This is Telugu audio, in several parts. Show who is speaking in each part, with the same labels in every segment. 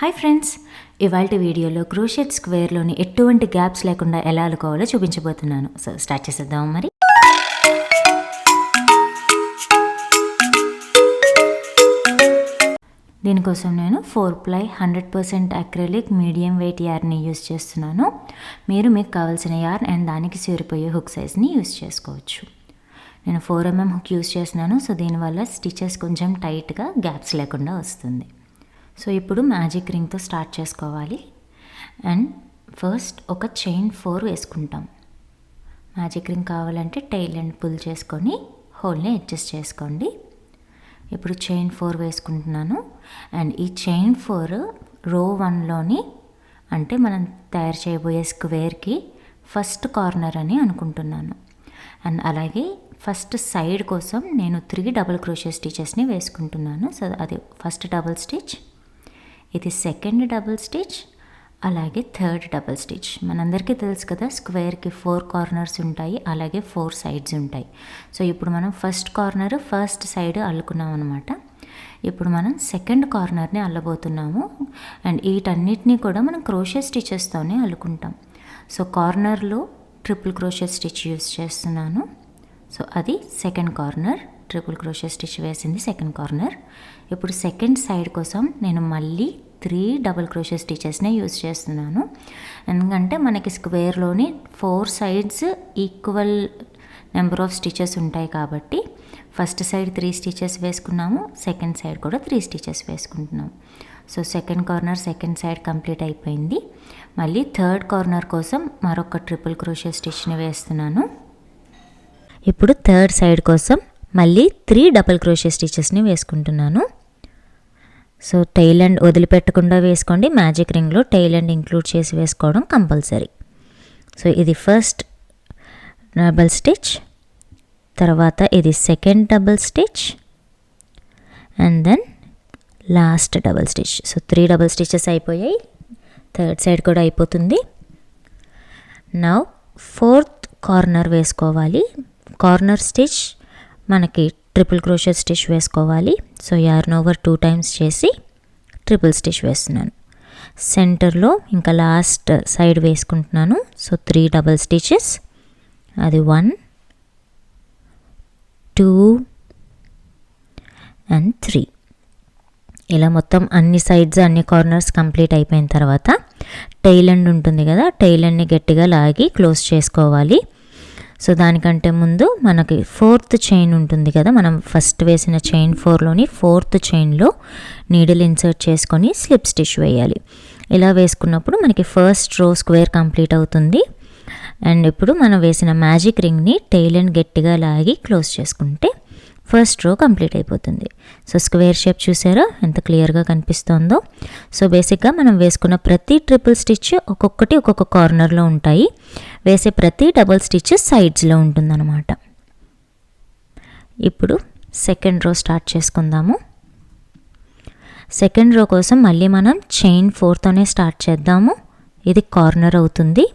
Speaker 1: Hi friends. ఇవాళ వీడియోలో క్రోషెట్ స్క్వేర్లోని ఎటువంటి గ్యాప్స్ లేకుండా ఎలా అల్లుకోవాలో చూపించబోతున్నాను. సో స్టార్ట్ చేసేద్దాం మరి. దీనికోసం నేను four ply hundred percent acrylic medium weight యార్ని use చేస్తున్నాను. మీరు మీకు కావాల్సిన యార్న్ అండ్ దానికి చేరిపోయే హుక్ సైజ్ని యూస్ చేసుకోవచ్చు. నేను ఫోర్ ఎంఎం హుక్ యూస్ చేస్తున్నాను. సో దీనివల్ల స్టిచెస్ కొంచెం టైట్గా గ్యాప్స్ లేకుండా వస్తుంది. సో ఇప్పుడు మ్యాజిక్ రింగ్తో స్టార్ట్ చేసుకోవాలి. అండ్ ఫస్ట్ ఒక చైన్ ఫోర్ వేసుకుంటాం. మ్యాజిక్ రింగ్ కావాలంటే టైల్ అండ్ పుల్ చేసుకొని హోల్ని అడ్జస్ట్ చేసుకోండి. ఇప్పుడు చైన్ ఫోర్ వేసుకుంటున్నాను. అండ్ ఈ చైన్ ఫోర్ రో వన్లోని అంటే మనం తయారు చేయబోయే స్క్వేర్కి ఫస్ట్ కార్నర్ అని అనుకుంటున్నాను. అండ్ అలాగే ఫస్ట్ సైడ్ కోసం నేను త్రీ డబుల్ క్రోషే స్టిచెస్ని వేసుకుంటున్నాను. సో అది ఫస్ట్ డబుల్ స్టిచ్. ఇది సెకండ్ డబుల్ స్టిచ్ అలాగే థర్డ్ డబుల్ స్టిచ్. మనందరికీ తెలుసు కదా స్క్వేర్కి ఫోర్ కార్నర్స్ ఉంటాయి అలాగే ఫోర్ సైడ్స్ ఉంటాయి. సో ఇప్పుడు మనం ఫస్ట్ కార్నర్ ఫస్ట్ సైడ్ అల్లుకున్నాం అనమాట ఇప్పుడు మనం సెకండ్ కార్నర్ని అల్లబోతున్నాము అండ్ వీటన్నిటినీ కూడా మనం క్రోషే స్టిచెస్తోనే అల్లుకుంటాం. సో కార్నర్లో ట్రిపుల్ క్రోషే స్టిచ్ యూస్ చేస్తున్నాను. సో అది second corner triple crochet stitch వేసింది సెకండ్ కార్నర్. ఇప్పుడు సెకండ్ సైడ్ కోసం నేను మళ్ళీ త్రీ డబుల్ క్రోషే స్టిచెస్నే యూస్ చేస్తున్నాను. ఎందుకంటే మనకి స్క్వేర్లోని four sides equal number of stitches ఉంటాయి కాబట్టి ఫస్ట్ సైడ్ త్రీ స్టిచెస్ వేసుకున్నాము సెకండ్ సైడ్ కూడా three stitches వేసుకుంటున్నాము. So second corner second side complete అయిపోయింది. మళ్ళీ థర్డ్ కార్నర్ కోసం మరొక ట్రిపుల్ క్రోషే స్టిచ్ని వేస్తున్నాను. ఇప్పుడు థర్డ్ సైడ్ కోసం మళ్ళీ త్రీ డబుల్ క్రోషే స్టిచెస్ని వేసుకుంటున్నాను. సో టైల్ అండ్ వదిలిపెట్టకుండా వేసుకోండి. మ్యాజిక్ రింగ్లో టైల్ అండ్ ఇంక్లూడ్ చేసి వేసుకోవడం కంపల్సరీ. సో ఇది ఫస్ట్ డబల్ స్టిచ్ తర్వాత ఇది second double stitch and then last double stitch. So three double stitches అయిపోయాయి. థర్డ్ సైడ్ కూడా అయిపోతుంది. నౌ ఫోర్త్ కార్నర్ వేసుకోవాలి. కార్నర్ స్టిచ్ మనకి ట్రిపుల్ క్రోషర్ స్టిచ్ వేసుకోవాలి. So yarn over two times చేసి ట్రిపుల్ స్టిచ్ వేస్తున్నాను. సెంటర్లో ఇంకా లాస్ట్ సైడ్ వేసుకుంటున్నాను. సో త్రీ డబల్ స్టిచెస్ అది వన్ టూ అండ్ త్రీ ఇలా మొత్తం అన్ని సైడ్స్ అన్ని కార్నర్స్ కంప్లీట్ అయిపోయిన తర్వాత టైల్ ఎండ్ ఉంటుంది కదా టైల్ ఎండ్ని గట్టిగా లాగి క్లోజ్ చేసుకోవాలి. సో దానికంటే ముందు మనకి ఫోర్త్ చైన్ ఉంటుంది కదా మనం ఫస్ట్ వేసిన చైన్ ఫోర్లోని ఫోర్త్ చైన్లో నీడిల్ ఇన్సర్ట్ చేసుకొని స్లిప్ స్టిచ్ వేయాలి. ఇలా వేసుకున్నప్పుడు మనకి ఫస్ట్ రో స్క్వేర్ కంప్లీట్ అవుతుంది. అండ్ ఇప్పుడు మనం వేసిన మ్యాజిక్ రింగ్ని టైల్ అండ్ గట్టిగా లాగి క్లోజ్ చేసుకుంటే ఫస్ట్ రో కంప్లీట్ అయిపోతుంది. సో స్క్వేర్ షేప్ చూసారా? ఎంత క్లియర్గా కనిపిస్తుందో. సో బేసిక్గా మనం వేసుకున్న ప్రతి ట్రిపుల్ స్టిచ్ ఒక్కొక్కటి ఒక్కొక్క కార్నర్లో ఉంటాయి. వేసే ప్రతి డబుల్ స్టిచ్ సైడ్స్లో ఉంటుందన్నమాట. ఇప్పుడు సెకండ్ రో స్టార్ట్ చేసుకుందాము. సెకండ్ రో కోసం మళ్ళీ మనం చైన్ ఫోర్తోనే స్టార్ట్ చేద్దాము. ఇది కార్నర్ అవుతుంది.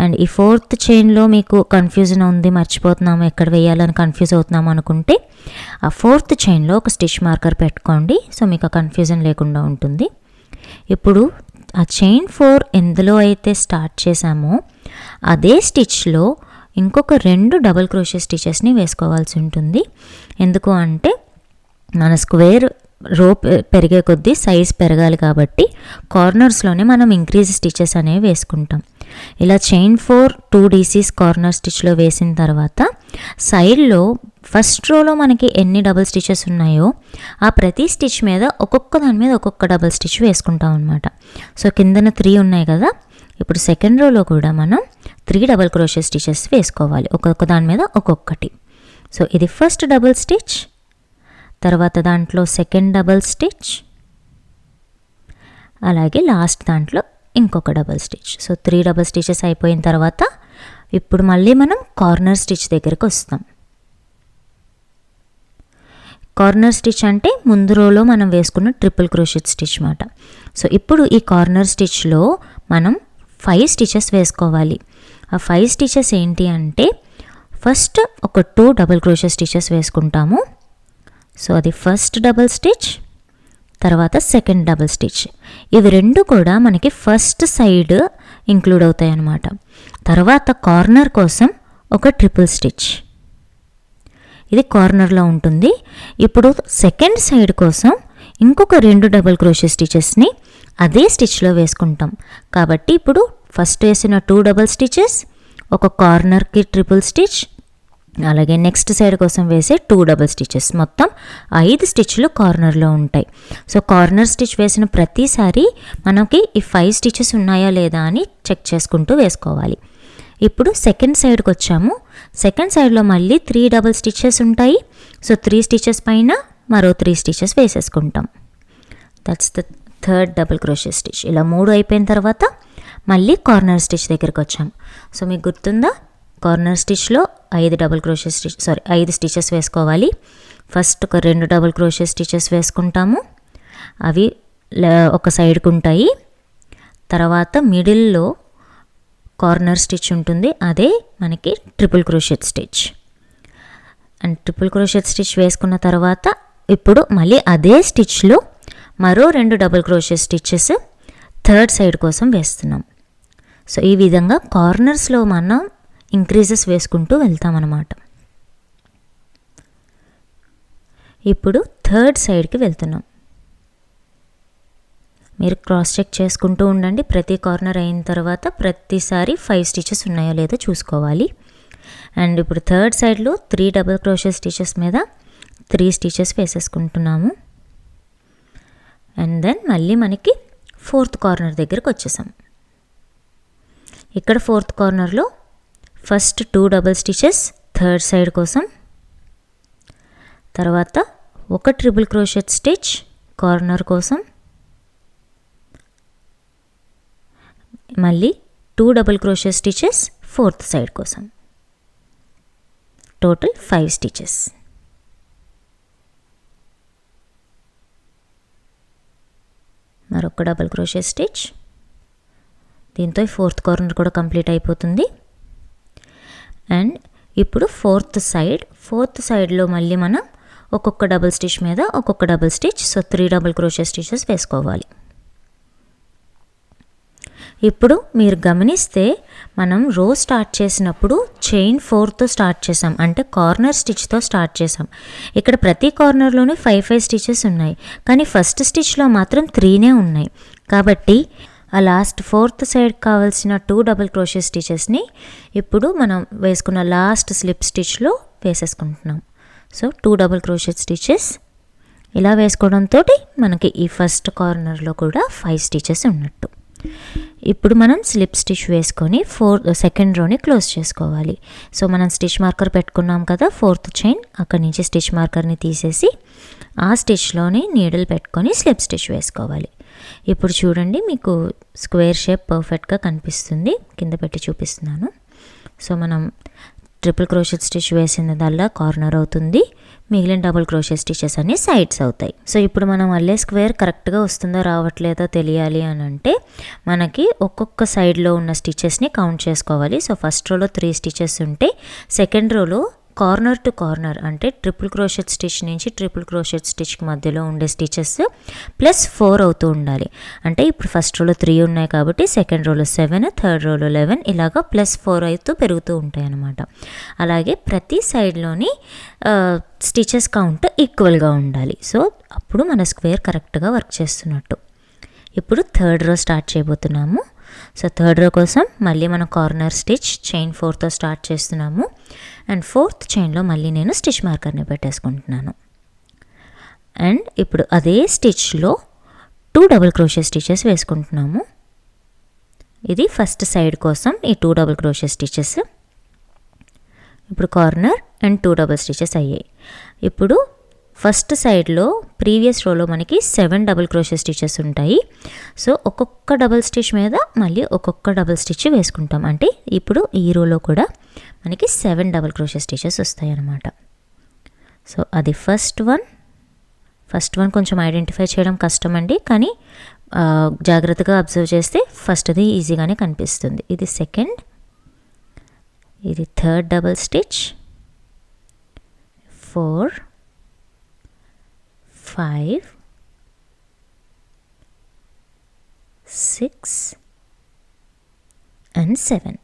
Speaker 1: అండ్ ఈ ఫోర్త్ చైన్లో మీకు కన్ఫ్యూజన్ ఉంది మర్చిపోతున్నాము ఎక్కడ వేయాలని కన్ఫ్యూజ్ అవుతున్నాము అనుకుంటే ఆ ఫోర్త్ చైన్లో ఒక స్టిచ్ మార్కర్ పెట్టుకోండి. సో మీకు ఆ కన్ఫ్యూజన్ లేకుండా ఉంటుంది. ఇప్పుడు ఆ చైన్ ఫోర్ ఎందులో అయితే స్టార్ట్ చేసామో అదే స్టిచ్లో ఇంకొక రెండు డబుల్ క్రోషే స్టిచెస్ని వేసుకోవాల్సి ఉంటుంది. ఎందుకు అంటే మన స్క్వేర్ రో పెరిగే కొద్దీ సైజ్ పెరగాలి కాబట్టి కార్నర్స్లోనే మనం ఇంక్రీజ్ స్టిచెస్ అనేవి వేసుకుంటాం. ఇలా chain four two DCs corner స్టిచ్లో వేసిన తర్వాత సైడ్లో ఫస్ట్ రోలో మనకి ఎన్ని డబుల్ స్టిచెస్ ఉన్నాయో ఆ ప్రతి స్టిచ్ మీద ఒక్కొక్క దాని మీద ఒక్కొక్క డబుల్ స్టిచ్ వేసుకుంటాం అనమాట సో కిందన త్రీ ఉన్నాయి కదా ఇప్పుడు సెకండ్ రోలో కూడా మనం త్రీ డబుల్ క్రోషే స్టిచెస్ వేసుకోవాలి. ఒక్కొక్క దాని మీద ఒక్కొక్కటి. సో ఇది ఫస్ట్ డబుల్ స్టిచ్ తర్వాత దాంట్లో సెకండ్ డబుల్ స్టిచ్ అలాగే లాస్ట్ దాంట్లో ఇంకొక double stitch so three double stitches అయిపోయిన తర్వాత ఇప్పుడు మళ్ళీ మనం కార్నర్ స్టిచ్ దగ్గరికి వస్తాం. కార్నర్ స్టిచ్ అంటే ముందు రోలో మనం వేసుకున్న ట్రిపుల్ క్రోషెట్ స్టిచ్ మాట. సో ఇప్పుడు ఈ కార్నర్ స్టిచ్లో మనం ఫైవ్ స్టిచెస్ వేసుకోవాలి. ఆ ఫైవ్ స్టిచెస్ ఏంటి అంటే ఫస్ట్ ఒక టూ డబుల్ క్రోషెట్ స్టిచెస్ వేసుకుంటాము. సో అది ఫస్ట్ డబుల్ స్టిచ్ తర్వాత సెకండ్ డబుల్ స్టిచ్ ఇవి రెండు కూడా మనకి ఫస్ట్ సైడ్ ఇంక్లూడ్ అవుతాయి అన్నమాట తర్వాత కార్నర్ కోసం ఒక ట్రిపుల్ స్టిచ్ ఇది కార్నర్లో ఉంటుంది. ఇప్పుడు సెకండ్ సైడ్ కోసం ఇంకొక రెండు డబుల్ క్రోషే స్టిచెస్ని అదే స్టిచ్లో వేసుకుంటాం. కాబట్టి ఇప్పుడు ఫస్ట్ వేసిన టూ డబుల్ స్టిచెస్ ఒక కార్నర్కి ట్రిపుల్ స్టిచ్ అలాగే నెక్స్ట్ సైడ్ కోసం వేసే టూ డబుల్ స్టిచెస్ మొత్తం ఐదు స్టిచ్లు కార్నర్లో ఉంటాయి. సో కార్నర్ స్టిచ్ వేసిన ప్రతిసారి మనకి ఈ ఫైవ్ స్టిచెస్ ఉన్నాయా లేదా అని చెక్ చేసుకుంటూ వేసుకోవాలి. ఇప్పుడు సెకండ్ సైడ్కి వచ్చాము. సెకండ్ సైడ్లో మళ్ళీ త్రీ డబుల్ స్టిచెస్ ఉంటాయి. సో త్రీ స్టిచెస్ పైన మరో three stitches వేసేసుకుంటాం. That's the third double crochet stitch ఇలా మూడు అయిపోయిన తర్వాత మళ్ళీ కార్నర్ స్టిచ్ దగ్గరికి వచ్చాం. సో మీకు గుర్తుందా? కార్నర్ స్టిచ్లో ఐదు డబుల్ క్రోషే స్టిచ్ సారీ ఐదు స్టిచెస్ వేసుకోవాలి. ఫస్ట్ ఒక రెండు డబుల్ క్రోషే స్టిచెస్ వేసుకుంటాము. అవి ఒక సైడ్కి ఉంటాయి. తర్వాత మిడిల్లో కార్నర్ స్టిచ్ ఉంటుంది. అదే మనకి triple crochet stitch and triple crochet stitch వేసుకున్న తర్వాత ఇప్పుడు మళ్ళీ అదే స్టిచ్లో మరో రెండు double crochet stitches third side కోసం వేస్తున్నాం. సో ఈ విధంగా కార్నర్స్లో మనం ఇంక్రీజెస్ వేసుకుంటూ వెళ్తామన్నమాట. ఇప్పుడు థర్డ్ సైడ్కి వెళ్తున్నాం. మీరు క్రాస్ చెక్ చేసుకుంటూ ఉండండి. ప్రతి కార్నర్ అయిన తర్వాత ప్రతిసారి ఫైవ్ స్టిచెస్ ఉన్నాయో లేదో చూసుకోవాలి. అండ్ ఇప్పుడు థర్డ్ సైడ్లో త్రీ డబుల్ క్రోషే స్టిచెస్ మీద త్రీ స్టిచెస్ వేసేసుకుంటున్నాము. అండ్ దెన్ మళ్ళీ మనకి ఫోర్త్ కార్నర్ దగ్గరకు వచ్చేసాం. ఇక్కడ ఫోర్త్ కార్నర్లో first two double stitches third side కోసం. తర్వాత ఒక ట్రిపుల్ క్రోషెట్ స్టిచ్ కార్నర్ కోసం. మళ్ళీ two double crochet stitches fourth side కోసం. Total five stitches. మరొక డబుల్ క్రోషెట్ స్టిచ్. దీంతో ఫోర్త్ కార్నర్ కూడా కంప్లీట్ అయిపోతుంది. అండ్ ఇప్పుడు ఫోర్త్ సైడ్ ఫోర్త్ సైడ్లో మళ్ళీ మనం ఒక్కొక్క డబుల్ స్టిచ్ మీద ఒక్కొక్క double stitch so three double crochet stitches వేసుకోవాలి. ఇప్పుడు మీరు గమనిస్తే మనం రో స్టార్ట్ చేసినప్పుడు చైన్ ఫోర్తో స్టార్ట్ చేసాం అంటే కార్నర్ స్టిచ్తో స్టార్ట్ చేసాం. ఇక్కడ ప్రతి కార్నర్లోనే ఫైవ్ ఫైవ్ స్టిచెస్ ఉన్నాయి కానీ ఫస్ట్ స్టిచ్లో మాత్రం త్రీనే ఉన్నాయి. కాబట్టి ఆ లాస్ట్ ఫోర్త్ సైడ్ కావాల్సిన టూ డబుల్ క్రోషే స్టిచెస్ని ఇప్పుడు మనం వేసుకున్న లాస్ట్ స్లిప్ స్టిచ్లో వేసేసుకుంటున్నాం. So two double crochet stitches ఇలా వేసుకోవడంతో మనకి ఈ ఫస్ట్ కార్నర్లో కూడా ఫైవ్ స్టిచెస్ ఉన్నట్టు. ఇప్పుడు మనం స్లిప్ స్టిచ్ వేసుకొని ఫోర్ సెకండ్ రోని క్లోజ్ చేసుకోవాలి. సో మనం స్టిచ్ మార్కర్ పెట్టుకున్నాం కదా ఫోర్త్ చైన్ అక్కడి నుంచి స్టిచ్ మార్కర్ని తీసేసి ఆ స్టిచ్లోని నీడిల్ పెట్టుకొని స్లిప్ స్టిచ్ వేసుకోవాలి. ఇప్పుడు చూడండి మీకు స్క్వేర్ షేప్ పర్ఫెక్ట్గా కనిపిస్తుంది. కింద పెట్టి చూపిస్తున్నాను. సో మనం ట్రిపుల్ క్రోషెట్ స్టిచ్ వేసినదల్లా కార్నర్ అవుతుంది. మిగిలిన డబుల్ క్రోషెట్ స్టిచెస్ అన్ని సైడ్స్ అవుతాయి. సో ఇప్పుడు మనం అల్లే స్క్వేర్ కరెక్ట్గా వస్తుందో రావట్లేదో తెలియాలి అని అంటే మనకి ఒక్కొక్క సైడ్లో ఉన్న స్టిచెస్ని కౌంట్ చేసుకోవాలి. సో ఫస్ట్ రోలో త్రీ స్టిచెస్ ఉంటే సెకండ్ రోలో కార్నర్ టు కార్నర్ అంటే ట్రిపుల్ క్రోషెట్ స్టిచ్ నుంచి ట్రిపుల్ క్రోషెట్ స్టిచ్కి మధ్యలో ఉండే స్టిచెస్ ప్లస్ ఫోర్ అవుతూ ఉండాలి. అంటే ఇప్పుడు ఫస్ట్ రోలో త్రీ ఉన్నాయి కాబట్టి సెకండ్ రోలో సెవెన్ థర్డ్ రోలో లెవెన్ ఇలాగా ప్లస్ ఫోర్ అవుతూ పెరుగుతూ ఉంటాయి అన్నమాట. అలాగే ప్రతి సైడ్లోని స్టిచెస్ కౌంట్ ఈక్వల్గా ఉండాలి. సో అప్పుడు మన స్క్వేర్ కరెక్ట్గా వర్క్ చేస్తున్నట్టు. ఇప్పుడు థర్డ్ రో స్టార్ట్ చేయబోతున్నాము. సో థర్డ్ రో కోసం మళ్ళీ మనం కార్నర్ స్టిచ్ చైన్ ఫోర్తో స్టార్ట్ చేస్తున్నాము. అండ్ ఫోర్త్ చైన్లో మళ్ళీ నేను స్టిచ్ మార్కర్ని పెట్టేసుకుంటున్నాను. అండ్ ఇప్పుడు అదే స్టిచ్లో టూ డబుల్ క్రోషే స్టిచెస్ వేసుకుంటున్నాము. ఇది ఫస్ట్ సైడ్ కోసం ఈ టూ డబుల్ క్రోషే స్టిచెస్ ఇప్పుడు corner and two double stitches అయ్యాయి. ఇప్పుడు ఫస్ట్ సైడ్లో ప్రీవియస్ రోలో మనకి సెవెన్ డబుల్ క్రోషే స్టిచెస్ ఉంటాయి. సో ఒక్కొక్క డబుల్ స్టిచ్ మీద మళ్ళీ ఒక్కొక్క డబుల్ స్టిచ్ వేసుకుంటాం. అంటే ఇప్పుడు ఈ రోలో కూడా మనకి సెవెన్ డబుల్ క్రోషే స్టిచెస్ వస్తాయి అన్నమాట సో అది ఫస్ట్ వన్. ఫస్ట్ వన్ కొంచెం ఐడెంటిఫై చేయడం కష్టం అండి కానీ జాగ్రత్తగా అబ్జర్వ్ చేస్తే ఫస్ట్ది ఈజీగానే కనిపిస్తుంది. ఇది సెకండ్. ఇది third double stitch. Four. Five six and seven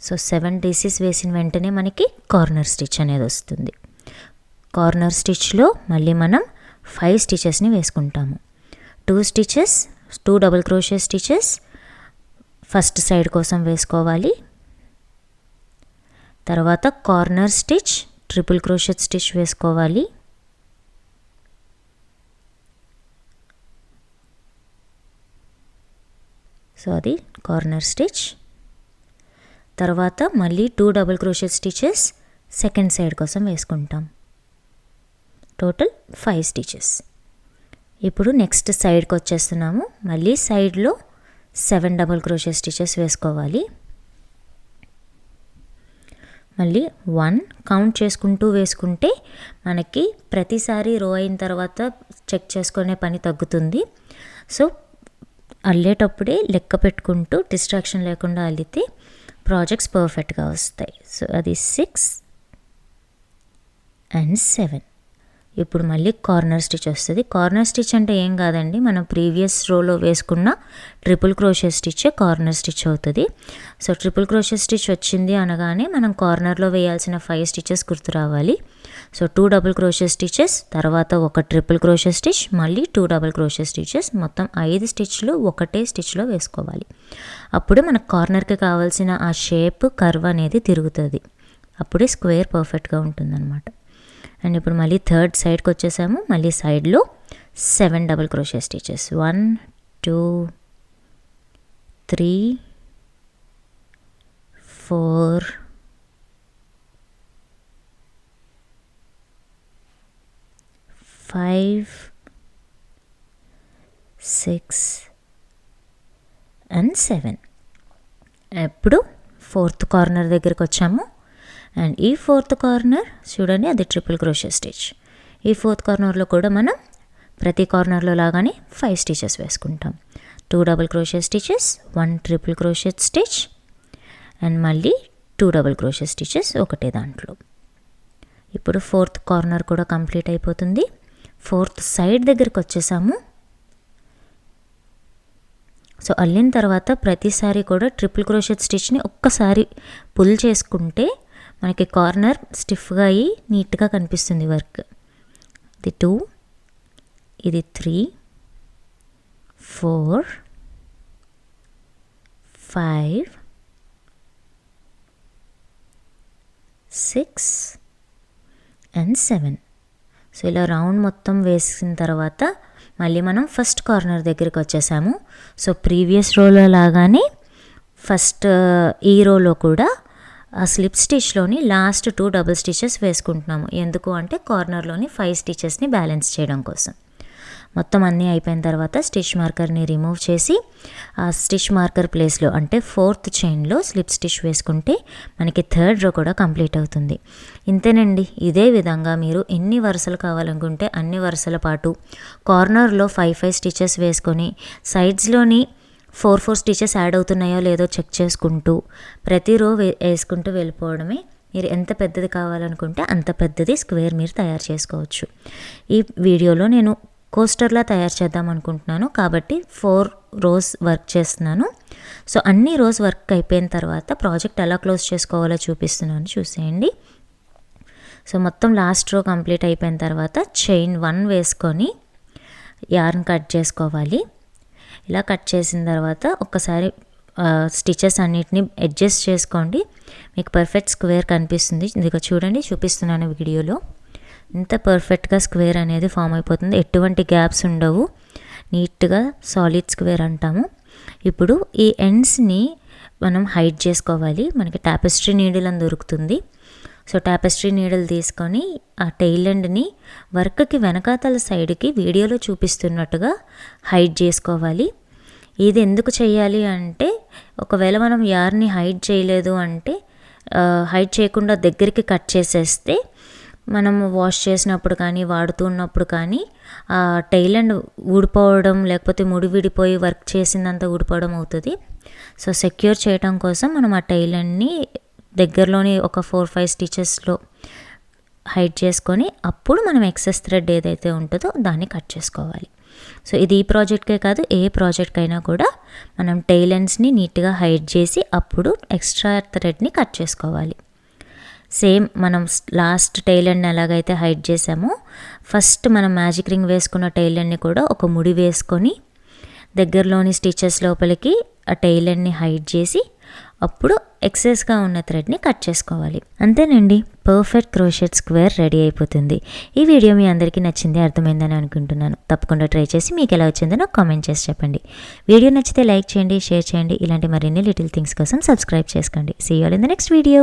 Speaker 1: so seven DCs వేసిన వెంటనే మనకి కార్నర్ స్టిచ్ అనేది వస్తుంది. కార్నర్ స్టిచ్లో మళ్ళీ మనం ఫైవ్ స్టిచెస్ని వేసుకుంటాము. Two stitches two double crochet stitches first side కోసం వేసుకోవాలి. తర్వాత corner stitch triple crochet stitch వేసుకోవాలి. సో అది కార్నర్ స్టిచ్. తర్వాత మళ్ళీ two double crochet stitches second side కోసం వేసుకుంటాం. టోటల్ ఫైవ్ స్టిచెస్ ఇప్పుడు నెక్స్ట్ సైడ్కి వచ్చేస్తున్నాము. మళ్ళీ సైడ్లో సెవెన్ డబుల్ క్రోషెట్ స్టిచెస్ వేసుకోవాలి. మళ్ళీ వన్ కౌంట్ చేసుకుంటూ వేసుకుంటే మనకి ప్రతిసారి రో అయిన తర్వాత చెక్ చేసుకునే పని తగ్గుతుంది. సో అల్లేటప్పుడే లెక్క పెట్టుకుంటూ డిస్ట్రాక్షన్ లేకుండా అల్లితే ప్రాజెక్ట్స్ పర్ఫెక్ట్గా వస్తాయి. సో అది సిక్స్ అండ్ సెవెన్ ఇప్పుడు మళ్ళీ కార్నర్ స్టిచ్ వస్తుంది. కార్నర్ స్టిచ్ అంటే ఏం కాదండి మనం ప్రీవియస్ రోలో వేసుకున్న triple crochet stitch corner stitch అవుతుంది. సో ట్రిపుల్ క్రోషే స్టిచ్ వచ్చింది అనగానే మనం కార్నర్లో వేయాల్సిన ఫైవ్ స్టిచెస్ గుర్తు రావాలి. So two double crochet stitches తర్వాత ఒక ట్రిపుల్ క్రోషే స్టిచ్ మళ్ళీ టూ డబుల్ క్రోషే స్టిచెస్ మొత్తం ఐదు స్టిచ్లు ఒకటే స్టిచ్లో వేసుకోవాలి. అప్పుడు మనకు కార్నర్కి కావాల్సిన ఆ షేప్ కర్వ్ అనేది తిరుగుతుంది. అప్పుడే స్క్వేర్ పర్ఫెక్ట్గా ఉంటుందన్నమాట. అండ్ ఇప్పుడు మళ్ళీ థర్డ్ సైడ్కి వచ్చేసాము. మళ్ళీ సైడ్లో seven double crochet stitches. One two three four five six and seven. ఇప్పుడు ఫోర్త్ కార్నర్ దగ్గరికి వచ్చాము. అండ్ ఈ ఫోర్త్ కార్నర్ చూడండి అది ట్రిపుల్ క్రోషే స్టిచ్ ఈ ఫోర్త్ కార్నర్లో కూడా మనం ప్రతి కార్నర్లో లాగానే ఫైవ్ స్టిచెస్ వేసుకుంటాం. Two double crochet stitches one triple crochet stitch and మళ్ళీ టూ డబుల్ క్రోషే స్టిచెస్ ఒకటే దాంట్లో. ఇప్పుడు ఫోర్త్ కార్నర్ కూడా కంప్లీట్ అయిపోతుంది. ఫోర్త్ సైడ్ దగ్గరికి వచ్చేసాము. సో అల్లిన తర్వాత ప్రతిసారి కూడా ట్రిపుల్ క్రోషెట్ స్టిచ్ని ఒక్కసారి పుల్ చేసుకుంటే మనకి కార్నర్ స్టిఫ్గా అయ్యి నీట్గా కనిపిస్తుంది వర్క్ ఇది టూ ఇది three four five six and seven so ఇలా రౌండ్ మొత్తం వేసిన తర్వాత మళ్ళీ మనం ఫస్ట్ కార్నర్ దగ్గరికి వచ్చేసాము. సో ప్రీవియస్ రోలో లాగానే ఫస్ట్ uh, ఈ రోలో కూడా ఆ స్లిప్ స్టిచ్లోని లాస్ట్ టూ డబుల్ స్టిచెస్ వేసుకుంటున్నాము. ఎందుకు అంటే కార్నర్లోని ఫైవ్ స్టిచెస్ని బ్యాలెన్స్ చేయడం కోసం. మొత్తం అన్నీ అయిపోయిన తర్వాత స్టిచ్ మార్కర్ని రిమూవ్ చేసి ఆ స్టిచ్ మార్కర్ ప్లేస్లో అంటే ఫోర్త్ చైన్లో స్లిప్ స్టిచ్ వేసుకుంటే మనకి థర్డ్ రో కూడా కంప్లీట్ అవుతుంది. ఇంతేనండి. ఇదే విధంగా మీరు ఎన్ని వరుసలు కావాలనుకుంటే అన్ని వరుసల పాటు కార్నర్లో ఫైవ్ ఫైవ్ స్టిచెస్ వేసుకొని సైడ్స్లోని ఫోర్ ఫోర్ స్టిచెస్ యాడ్ అవుతున్నాయో లేదో చెక్ చేసుకుంటూ ప్రతి రో వేసుకుంటూ వెళ్ళిపోవడమే. మీరు ఎంత పెద్దది కావాలనుకుంటే అంత పెద్దది స్క్వేర్ మీరు తయారు చేసుకోవచ్చు. ఈ వీడియోలో నేను కోస్టర్లా తయారు చేద్దాం అనుకుంటున్నాను. కాబట్టి ఫోర్ రోస్ వర్క్ చేస్తున్నాను. సో అన్ని రోస్ వర్క్ అయిపోయిన తర్వాత ప్రాజెక్ట్ ఎలా క్లోజ్ చేసుకోవాలో చూపిస్తున్నాను. చూసేయండి. సో మొత్తం లాస్ట్ రో కంప్లీట్ అయిపోయిన తర్వాత చైన్ వన్ వేసుకొని యార్న్ కట్ చేసుకోవాలి. ఇలా కట్ చేసిన తర్వాత ఒక్కసారి స్టిచెస్ అన్నిటిని అడ్జస్ట్ చేసుకోండి. మీకు పర్ఫెక్ట్ స్క్వేర్ కనిపిస్తుంది. ఇదిగో చూడండి చూపిస్తున్నాను వీడియోలో. ఇంత పర్ఫెక్ట్గా స్క్వేర్ అనేది ఫామ్ అయిపోతుంది. ఎటువంటి గ్యాప్స్ ఉండవు. నీట్గా సాలిడ్ స్క్వేర్ అంటాము. ఇప్పుడు ఈ ఎండ్స్ని మనం హైడ్ చేసుకోవాలి. మనకి టాపెస్ట్రీ నీడిల్ అని దొరుకుతుంది. సో టాపెస్ట్రీ నీడలు తీసుకొని ఆ టెయిల్ ఎండ్ని వర్క్కి వెనకాతల సైడ్కి వీడియోలో చూపిస్తున్నట్టుగా హైడ్ చేసుకోవాలి. ఇది ఎందుకు చేయాలి అంటే ఒకవేళ మనం యార్ని హైడ్ చేయలేదు అంటే హైడ్ చేయకుండా దగ్గరికి కట్ చేసేస్తే మనం వాష్ చేసినప్పుడు కానీ వాడుతున్నప్పుడు కానీ ఆ టైల్ అండ్ ఊడిపోవడం లేకపోతే ముడి విడిపోయి వర్క్ చేసిందంతా ఊడిపోవడం అవుతుంది. సో సెక్యూర్ చేయడం కోసం మనం ఆ టైల్ అండ్ని దగ్గరలోని ఒక ఫోర్ ఫైవ్ స్టిచెస్లో హైడ్ చేసుకొని అప్పుడు మనం ఎక్సెస్ థ్రెడ్ ఏదైతే ఉంటుందో దాన్ని కట్ చేసుకోవాలి. సో ఇది ఈ ప్రాజెక్ట్కే కాదు ఏ ప్రాజెక్ట్కైనా కూడా మనం టైలెన్స్ని నీట్గా హైడ్ చేసి అప్పుడు ఎక్స్ట్రా థ్రెడ్ని కట్ చేసుకోవాలి. సేమ్ మనం లాస్ట్ టైలెండ్ని ఎలాగైతే హైడ్ చేసామో ఫస్ట్ మనం మ్యాజిక్ రింగ్ వేసుకున్న టైలెండ్ని కూడా ఒక ముడి వేసుకొని దగ్గరలోని స్టిచెస్ లోపలికి ఆ టైలెండ్ని హైడ్ చేసి అప్పుడు ఎక్సెస్గా ఉన్న థ్రెడ్ని కట్ చేసుకోవాలి. అంతేనండి? పర్ఫెక్ట్ క్రోషెట్ స్క్వేర్ రెడీ అయిపోతుంది. ఈ వీడియో మీ అందరికీ నచ్చింది అర్థమైందని అనుకుంటున్నాను. తప్పకుండా ట్రై చేసి మీకు ఎలా వచ్చిందో నాకు కామెంట్ చేసి చెప్పండి. వీడియో నచ్చితే లైక్ చేయండి షేర్ చేయండి. ఇలాంటి మరిన్ని లిటిల్ థింగ్స్ కోసం సబ్స్క్రైబ్ చేసుకోండి. See you in the next video